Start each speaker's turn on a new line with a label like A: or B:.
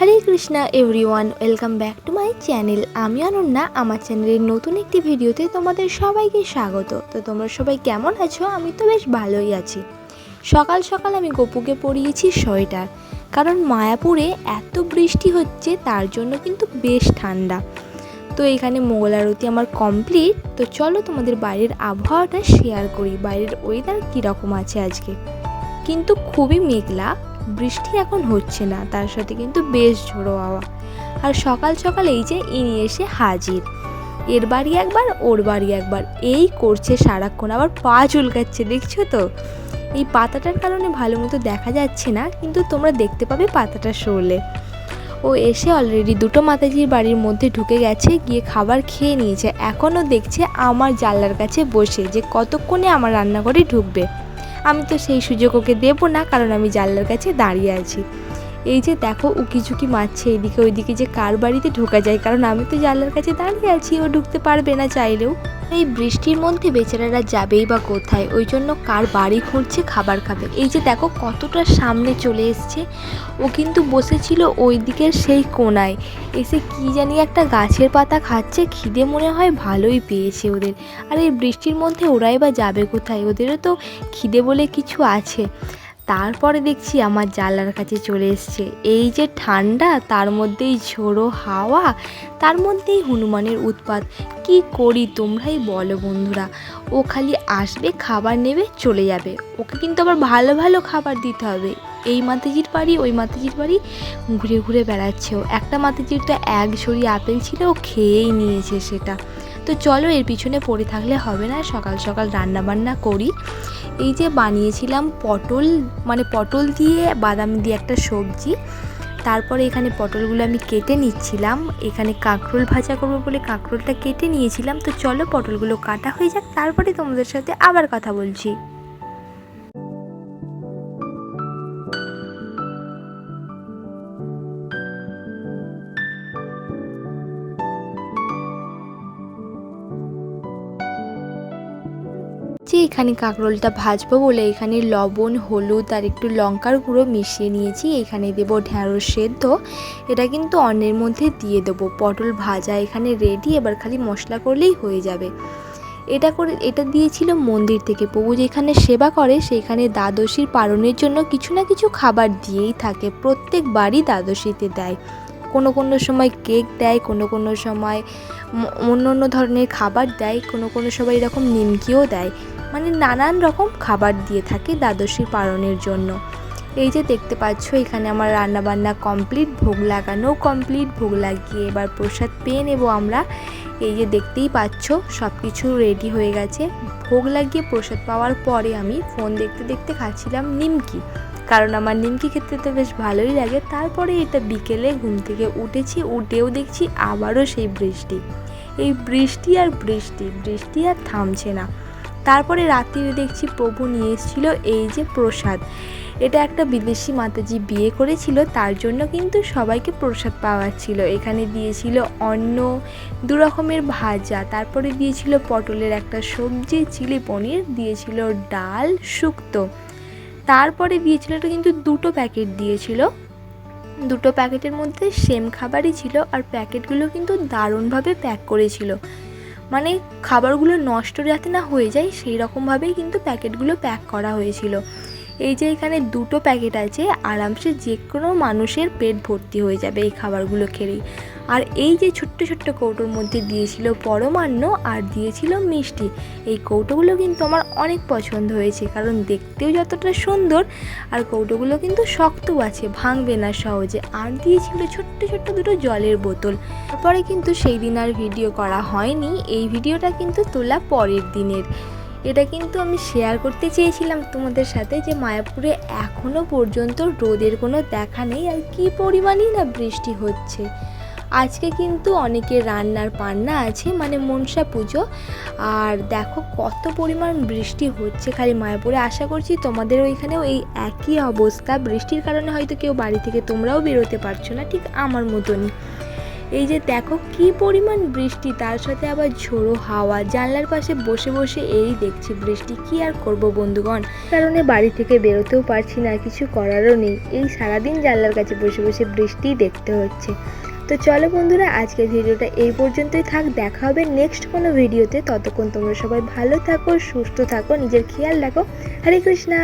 A: Hare Krishna everyone welcome back to my channel আমি অনন্যা, আমার চ্যানেলের নতুন একটি ভিডিওতে তোমাদের সবাইকে স্বাগত। তো তোমরা সবাই কেমন আছো? আমি তো বেশ ভালোই আছি। সকাল সকাল আমি গপুকে পরিয়েছি সোয়েটার, কারণ মায়াপুরে এত বৃষ্টি হচ্ছে, তার জন্য কিন্তু বেশ ঠান্ডা। তো এখানে মোগল আরতি আমার কমপ্লিট তো চলো তোমাদের বাইরের আবহাওয়াটা শেয়ার করি, বাইরের ওয়েদার কীরকম আছে আজকে। কিন্তু খুবই মেঘলা বৃষ্টি এখন হচ্ছে না, তার সাথে কিন্তু বেশ ঝোড়ো হাওয়া। আর সকাল সকাল এই যে ইনি এসে হাজির। এর বাড়ি একবার, ওর বাড়ি একবার। এই করছে সারাক্ষণ, আবার পা চুলকাচ্ছে, দেখছ তো? এই পাতাটার কারণে ভালো মতো দেখা যাচ্ছে না, কিন্তু তোমরা দেখতে পাবে পাতাটা সরলে ও এসে অলরেডি দুটো মাতাজির বাড়ির মধ্যে ঢুকে গেছে, গিয়ে খাবার খেয়ে নিয়েছে। এখনও দেখছে আমার জানলার কাছে বসে যে কতক্ষণে আমার রান্নাঘরে ঢুকবে। আমি তো সেই সুযোগ ওকে দেবো না কারণ আমি জানলার কাছে দাঁড়িয়ে আছি। এই যে দেখো উকি মারছে এইদিকে ওইদিকে যে কার বাড়িতে ঢোকা যায়, কারণ আমি তো জানলার কাছে দাঁড়িয়ে আছি, ও ঢুকতে পারবে না চাইলেও। এই বৃষ্টির মধ্যে বেচারারা যাবেই বা কোথায়, ওই জন্য কার বাড়ি খুঁজছে খাবার খাবে। এই যে দেখো কতটা সামনে চলে এসছে, ও কিন্তু বসেছিল ওই দিকের সেই কোনায়। এসে কি জানি একটা গাছের পাতা খাচ্ছে, খিদে মনে হয় ভালোই পেয়েছে ওদের। আর এই বৃষ্টির মধ্যে ওরাই বা যাবে কোথায়, ওদেরও তো খিদে বলে কিছু আছে। তারপরে দেখছি আমার জানলার কাছে চলে এসছে। এই যে ঠান্ডা, তার মধ্যেই ঝোড়ো হাওয়া, তার মধ্যেই হনুমানের উৎপাত। কি করি তোমরাই বলো বন্ধুরা। ও খালি আসবে, খাবার নেবে, চলে যাবে। ওকে কিন্তু আবার ভালো ভালো খাবার দিতে হবে। এই মাতাজির বাড়ি, ওই মাতাজির বাড়ি ঘুরে ঘুরে বেড়াচ্ছে ও। একটা মাতাজির তো এক ঝুড়ি আপেল ছিল, ও খেয়েই নিয়েছে সেটা। তো চলো এর পিছনে পড়ে থাকলে হবে না, সকাল সকাল রান্না বান্না করি। এই যে বানিয়েছিলাম পটল মানে পটল দিয়ে বাদাম দিয়ে একটা সবজি। তারপরে এখানে পটলগুলো আমি কেটে নিচ্ছিলাম। এখানে কাঁকরোল ভাজা করব বলে কাঁকরোলটা কেটে নিয়েছিলাম। তো চলো পটলগুলো কাটা হয়ে যাক, তারপরে তোমাদের সাথে আবার কথা বলছি। যে এখানে কাঁকরোলটা ভাজবো বলে এখানে লবণ, হলুদ আর একটু লঙ্কার গুঁড়ো মিশিয়ে নিয়েছি। এখানে দেবো ঢ্যাঁড়স সেদ্ধ। এটা কিন্তু অন্যের মধ্যে দিয়ে দেবো। পটল ভাজা এখানে রেডি এবার খালি মশলা করলেই হয়ে যাবে। এটা করে, এটা দিয়েছিল মন্দির থেকে। প্রভু যেখানে সেবা করে, সেখানে দ্বাদশীর পালনের জন্য কিছু না কিছু খাবার দিয়েই থাকে। প্রত্যেকবারই দ্বাদশীতে দেয়। কোনো কোনো সময় কেক দেয়, কোনো কোনো সময় অন্য অন্য ধরনের খাবার দেয়, কোনো কোনো সময় এরকম নিমকিও দেয়। মানে নানান রকম খাবার দিয়ে থাকে দ্বাদশী পালনের জন্য। এই যে দেখতে পাচ্ছ, এখানে আমার রান্নাবান্না কমপ্লিট ভোগ লাগানো কমপ্লিট ভোগ লাগিয়ে এবার প্রসাদ পেয়ে নেব আমরা। এই যে দেখতেই পাচ্ছ সব কিছু রেডি হয়ে গেছে। ভোগ লাগিয়ে প্রসাদ পাওয়ার পরে আমি ফোন দেখতে দেখতে খাচ্ছিলাম নিমকি। কারণ আমার নিমকি খেতে তো বেশ ভালোই লাগে। তারপরে এটা বিকেলে ঘুম থেকে উঠেছি, উঠেও দেখছি আবারও সেই বৃষ্টি। এই বৃষ্টি আর বৃষ্টি বৃষ্টি আর থামছে না। তারপরে রাত্রিরে দেখছি প্রভু নিয়ে এসেছিল এই যে প্রসাদ। এটা একটা বিদেশি মাতাজি বিয়ে করেছিল, তার জন্য কিন্তু সবাইকে প্রসাদ পাওয়াচ্ছিল এখানে দিয়েছিল অন্ন, দু রকমের ভাজা, তারপরে দিয়েছিল পটলের একটা সবজি, চিলি পনির, দিয়েছিল ডাল, শুক্তো। তারপরে দিয়েছিল এটা কিন্তু দুটো প্যাকেট দিয়েছিল। দুটো প্যাকেটের মধ্যে সেম খাবারই ছিল আর প্যাকেটগুলো কিন্তু দারুণভাবে প্যাক করেছিল। মানে খাবারগুলো নষ্ট যাতে না হয়ে যায়, সেই রকমভাবেই কিন্তু প্যাকেটগুলো প্যাক করা হয়েছিল। এই যে এখানে দুটো প্যাকেট আছে, আরামসে যে কোনো মানুষের পেট ভর্তি হয়ে যাবে এই খাবারগুলো খেলেই। আর এই যে ছোট্ট ছোট্ট কৌটোর মধ্যে দিয়েছিল পরমান্ন আর দিয়েছিল মিষ্টি। এই কৌটোগুলো কিন্তু আমার অনেক পছন্দ হয়েছে, কারণ দেখতেও যতটা সুন্দর আর কৌটোগুলো কিন্তু শক্তও আছে, ভাঙবে না সহজে। আর দিয়েছিল ছোট্ট ছোট্ট দুটো জলের বোতল। তারপরে কিন্তু সেই দিন আর ভিডিও করা হয়নি, এই ভিডিওটা কিন্তু তোলা পরের দিনের। এটা কিন্তু আমি শেয়ার করতে চেয়েছিলাম তোমাদের সাথে যে মায়াপুরে এখনও পর্যন্ত রোদের কোনো দেখা নেই আর কি পরিমাণই না বৃষ্টি হচ্ছে। আজকে কিন্তু অনেকের রান্নার পান্না আছে মানে মনসা পুজো। আর দেখো কত পরিমাণ বৃষ্টি হচ্ছে খালি মায়াপুরে। আশা করছি তোমাদের ওইখানেও এই একই অবস্থা। বৃষ্টির কারণে হয়তো কেউ বাড়ি থেকে তোমরাও বেরোতে পারছ না, ঠিক আমার মতনই। এই যে দেখো কি পরিমাণ বৃষ্টি, তার সাথে আবার ঝোড়ো হাওয়া। জানলার পাশে বসে বসে এই দেখছি বৃষ্টি। কি আর করব বন্ধুগণ? কারণে বাড়ি থেকে বেরোতেও পারছি না কিছু করারও নেই। এই সারাদিন জানলার কাছে বসে বসে বৃষ্টিই দেখতে হচ্ছে। তো চলো বন্ধুরা, আজকের ভিডিওটা এই পর্যন্তই থাক। দেখা হবে নেক্সট কোনো ভিডিওতে। ততক্ষণ তোমরা সবাই ভালো থাকো, সুস্থ থাকো, নিজের খেয়াল রাখো। হরে কৃষ্ণা।